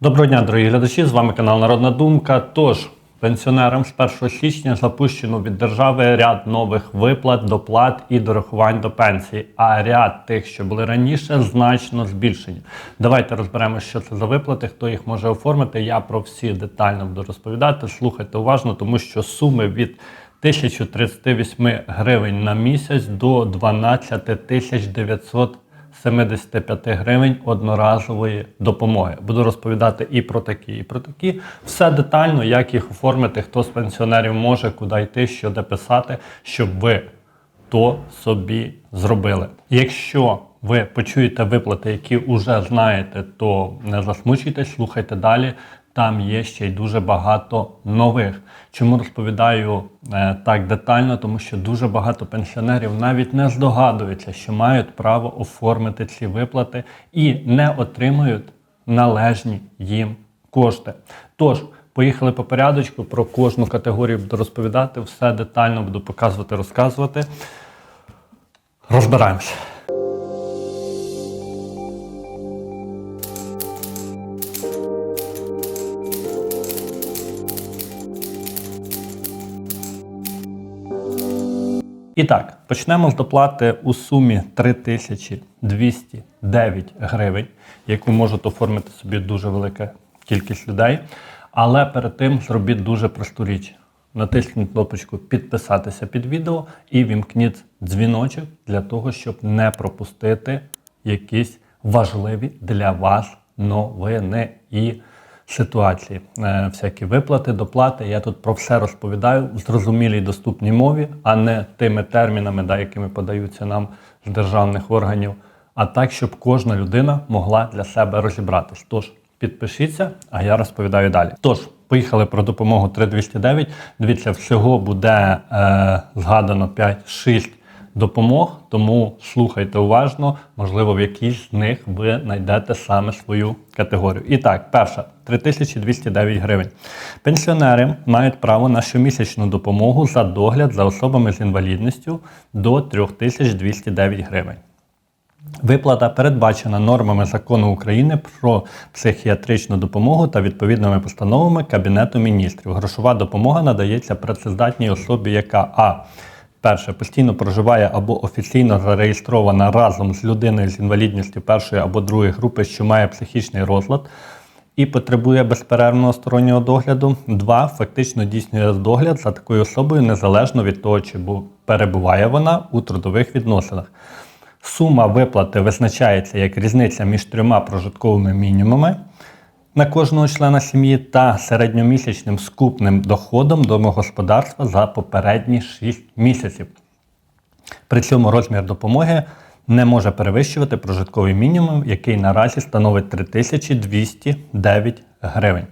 Доброго дня, дорогі глядачі! З вами канал Народна Думка. Тож, пенсіонерам з 1 січня запущено від держави ряд нових виплат, доплат і дорахувань до пенсії. А ряд тих, що були раніше, значно збільшені. Давайте розберемося, що це за виплати, хто їх може оформити. Я про всі детально буду розповідати. Слухайте уважно, тому що суми від 1038 гривень на місяць до 12 тисяч 900 75 гривень одноразової допомоги. Буду розповідати і про такі, і про такі. Все детально, як їх оформити, хто з пенсіонерів може, куди йти, що де писати, щоб ви то собі зробили. Якщо ви почуєте виплати, які вже знаєте, то не засмучуйтесь, слухайте далі. Там є ще й дуже багато нових. Чому розповідаю е, так детально? Тому що дуже багато пенсіонерів навіть не здогадуються, що мають право оформити ці виплати і не отримують належні їм кошти. Тож, поїхали по порядочку, про кожну категорію буду розповідати, все детально буду показувати, розказувати. Розбираємося. І так, почнемо з доплати у сумі 3209 гривень, яку можуть оформити собі дуже велика кількість людей. Але перед тим зробіть дуже просту річ. Натисніть кнопочку підписатися під відео і вімкніть дзвіночок для того, щоб не пропустити якісь важливі для вас новини і ситуації. Е, всякі виплати, доплати. Я тут про все розповідаю в зрозумілій доступній мові, а не тими термінами, да, якими подаються нам з державних органів, а так, щоб кожна людина могла для себе розібратись. Тож підпишіться, а я розповідаю далі. Тож, поїхали про допомогу 3209. Дивіться, всього буде е, згадано 5-6 допомог, тому слухайте уважно, можливо, в якійсь з них ви знайдете саме свою категорію. І так, перша 3209 гривень. Пенсіонери мають право на щомісячну допомогу за догляд за особами з інвалідністю до 3209 гривень. Виплата передбачена нормами закону України про психіатричну допомогу та відповідними постановами Кабінету міністрів. Грошова допомога надається працездатній особі, яка а. Перше, постійно проживає або офіційно зареєстрована разом з людиною з інвалідністю першої або другої групи, що має психічний розлад і потребує безперервного стороннього догляду. Два, фактично дійснює догляд за такою особою незалежно від того, чи перебуває вона у трудових відносинах. Сума виплати визначається як різниця між трьома прожитковими мінімумами на кожного члена сім'ї та середньомісячним скупним доходом домогосподарства за попередні 6 місяців. При цьому розмір допомоги не може перевищувати прожитковий мінімум, який наразі становить 3209 гривень.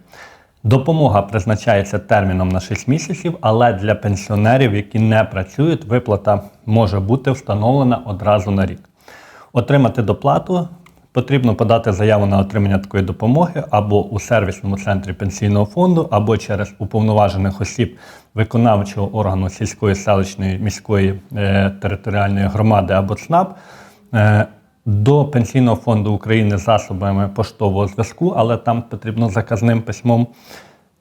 Допомога призначається терміном на 6 місяців, але для пенсіонерів, які не працюють, виплата може бути встановлена одразу на рік. Отримати доплату потрібно подати заяву на отримання такої допомоги або у сервісному центрі пенсійного фонду, або через уповноважених осіб виконавчого органу сільської селищної міської е, територіальної громади або ЦНАП. Е, до Пенсійного фонду України засобами поштового зв'язку, але там потрібно заказним письмом,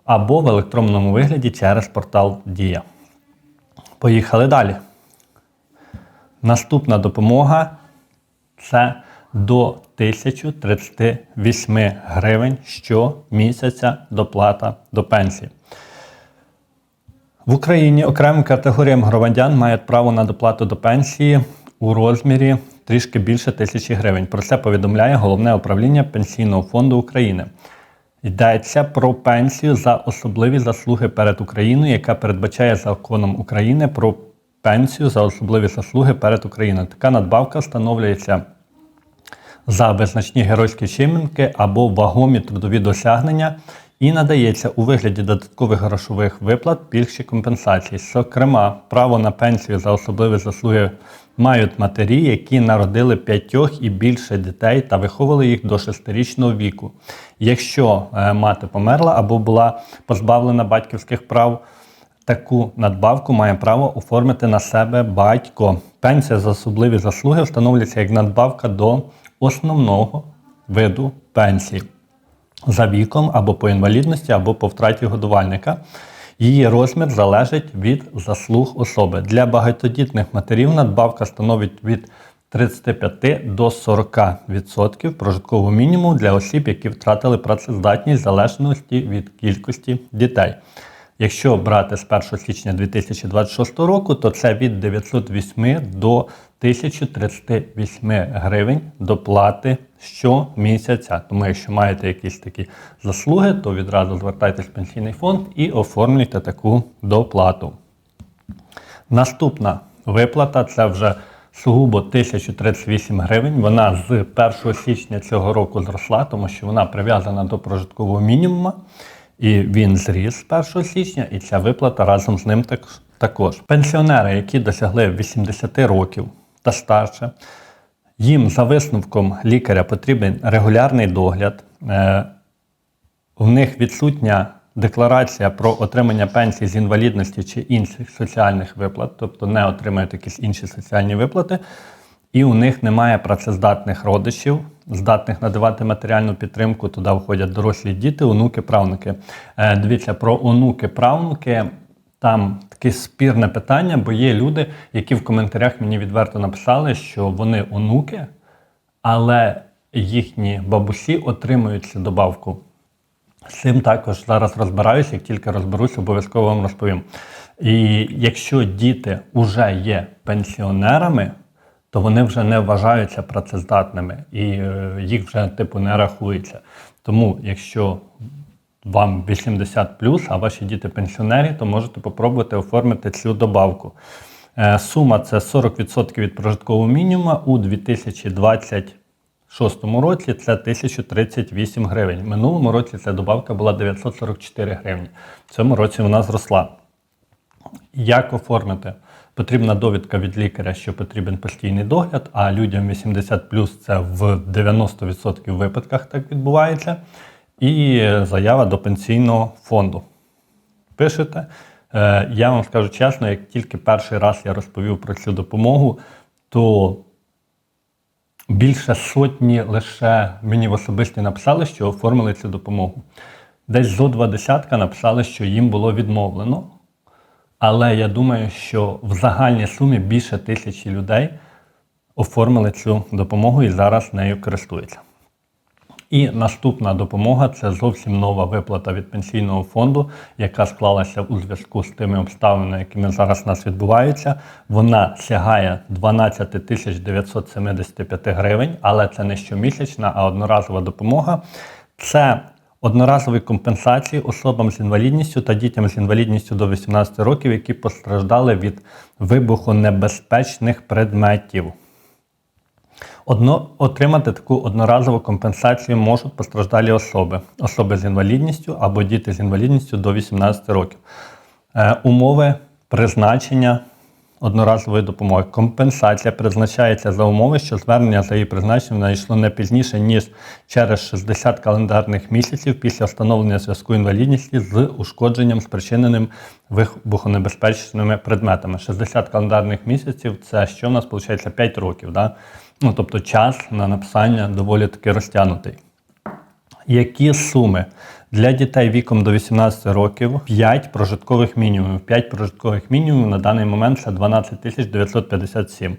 або в електронному вигляді через портал Дія. Поїхали далі. Наступна допомога це до 1038 гривень щомісяця доплата до пенсії. В Україні окремим категоріям громадян мають право на доплату до пенсії у розмірі трішки більше тисячі гривень. Про це повідомляє головне управління Пенсійного фонду України. Йдеться про пенсію за особливі заслуги перед Україною, яка передбачає законом України про пенсію за особливі заслуги перед Україною. Така надбавка встановлюється за визначні геройські вчинки або вагомі трудові досягнення і надається у вигляді додаткових грошових виплат більші компенсації. Зокрема, право на пенсію за особливі заслуги мають матері, які народили п'ятьох і більше дітей та виховували їх до шестирічного віку. Якщо е, мати померла або була позбавлена батьківських прав, таку надбавку має право оформити на себе батько. Пенсія за особливі заслуги встановлюється як надбавка до основного виду пенсії. за віком або по інвалідності, або по втраті годувальника. Її розмір залежить від заслуг особи. Для багатодітних матерів надбавка становить від 35 до 40% прожиткового мінімуму для осіб, які втратили працездатність в залежності від кількості дітей. Якщо брати з 1 січня 2026 року, то це від 908 до 1038 гривень доплати щомісяця. Тому якщо маєте якісь такі заслуги, то відразу звертайтесь в пенсійний фонд і оформлюйте таку доплату. Наступна виплата це вже сугубо 1038 гривень. Вона з 1 січня цього року зросла, тому що вона прив'язана до прожиткового мінімуму. І він зріс 1 січня, і ця виплата разом з ним так- також. Пенсіонери, які досягли 80 років та старше, їм за висновком лікаря потрібен регулярний догляд. Е, в них відсутня декларація про отримання пенсії з інвалідності чи інших соціальних виплат, тобто не отримують якісь інші соціальні виплати, і у них немає працездатних родичів, здатних надавати матеріальну підтримку. Туди входять дорослі діти, онуки, правнуки. Е, Дивіться, про онуки, правнуки. Там таке спірне питання, бо є люди, які в коментарях мені відверто написали, що вони онуки, але їхні бабусі отримують цю добавку. З цим також зараз розбираюся, як тільки розберусь, обов'язково вам розповім. І якщо діти вже є пенсіонерами, то вони вже не вважаються працездатними і е, їх вже типу не рахується. Тому, якщо вам 80 а ваші діти пенсіонери, то можете попробувати оформити цю добавку. Е, Сума це 40% від прожиткового мінімуму у 2026 році це 1038 гривень. Минулому році ця добавка була 944 гривні. В цьому році вона зросла. Як оформити? Потрібна довідка від лікаря, що потрібен постійний догляд, а людям 80 це в 90% випадках так відбувається. І заява до пенсійного фонду. Пишете. Е, Я вам скажу чесно, як тільки перший раз я розповів про цю допомогу, то більше сотні лише мені в особисті написали, що оформили цю допомогу. Десь зо два десятка написали, що їм було відмовлено. Але я думаю, що в загальній сумі більше тисячі людей оформили цю допомогу і зараз нею користуються. І наступна допомога це зовсім нова виплата від пенсійного фонду, яка склалася у зв'язку з тими обставинами, якими зараз у нас відбуваються. Вона сягає 12 тисяч 975 гривень, але це не щомісячна, а одноразова допомога. Це одноразові компенсації особам з інвалідністю та дітям з інвалідністю до 18 років, які постраждали від вибухонебезпечних предметів. Одно, отримати таку одноразову компенсацію можуть постраждалі особи, особи з інвалідністю або діти з інвалідністю до 18 років. Е, умови призначення одноразової допомоги. Компенсація призначається за умови, що звернення за її призначенням надійшло не пізніше, ніж через 60 календарних місяців після встановлення зв'язку інвалідності з ушкодженням, спричиненим вибухонебезпечними предметами. 60 календарних місяців це що в нас виходить 5 років. Да? Ну, тобто час на написання доволі таки розтягнутий. Які суми? Для дітей віком до 18 років 5 прожиткових мінімумів. 5 прожиткових мінімумів на даний момент це 12 тисяч 957.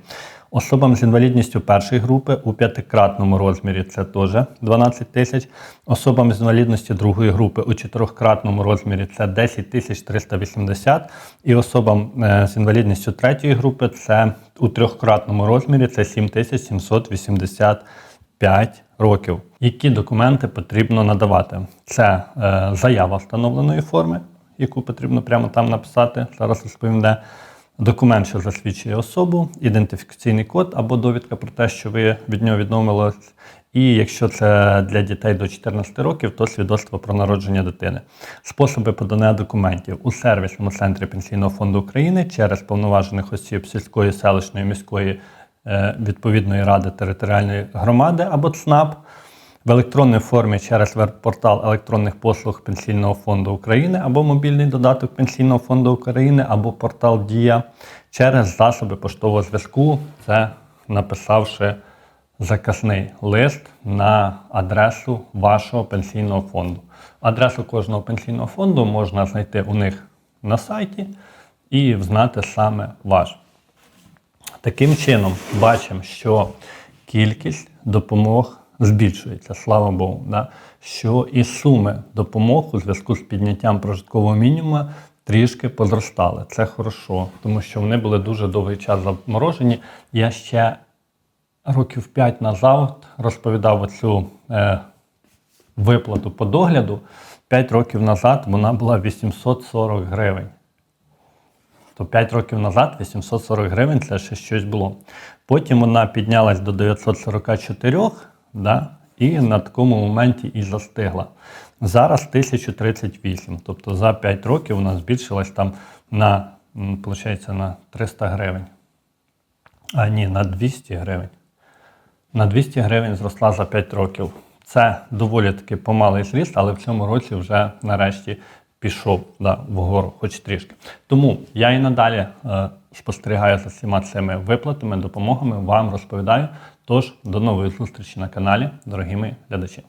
Особам з інвалідністю першої групи у п'ятикратному розмірі це теж 12 тисяч. Особам з інвалідністю другої групи у чотирьохкратному розмірі це 10 тисяч 380. І особам е, з інвалідністю третьої групи це у трьохкратному розмірі це 7 тисяч 785 років. Які документи потрібно надавати? Це е, заява встановленої форми, яку потрібно прямо там написати. Зараз розповім де. Документ, що засвідчує особу, ідентифікаційний код або довідка про те, що ви від нього відмовились. І якщо це для дітей до 14 років, то свідоцтво про народження дитини. Способи подання документів у сервісному центрі Пенсійного фонду України через повноважених осіб сільської, селищної, міської відповідної ради територіальної громади або ЦНАП в електронній формі через веб-портал електронних послуг Пенсійного фонду України або мобільний додаток Пенсійного фонду України або портал Дія через засоби поштового зв'язку, це написавши заказний лист на адресу вашого пенсійного фонду. Адресу кожного пенсійного фонду можна знайти у них на сайті і взнати саме ваш. Таким чином, бачимо, що кількість допомог збільшується, слава Богу. Да? Що і суми допомог у зв'язку з підняттям прожиткового мінімуму трішки позростали. Це хорошо, тому що вони були дуже довгий час заморожені. Я ще років 5 назад розповідав оцю е, виплату по догляду. 5 років назад вона була 840 гривень. То 5 років назад 840 гривень це ще щось було. Потім вона піднялась до 944, да, і на такому моменті і застигла. Зараз 1038. Тобто за 5 років вона збільшилась там на, получається, на 300 гривень. А ні, на 200 гривень. На 200 гривень зросла за 5 років. Це доволі таки помалий зріст, але в цьому році вже нарешті пішов да, вгору, хоч трішки. Тому я і надалі е, спостерігаю за всіма цими виплатами, допомогами, вам розповідаю. Тож до нової зустрічі на каналі, дорогі мої глядачі.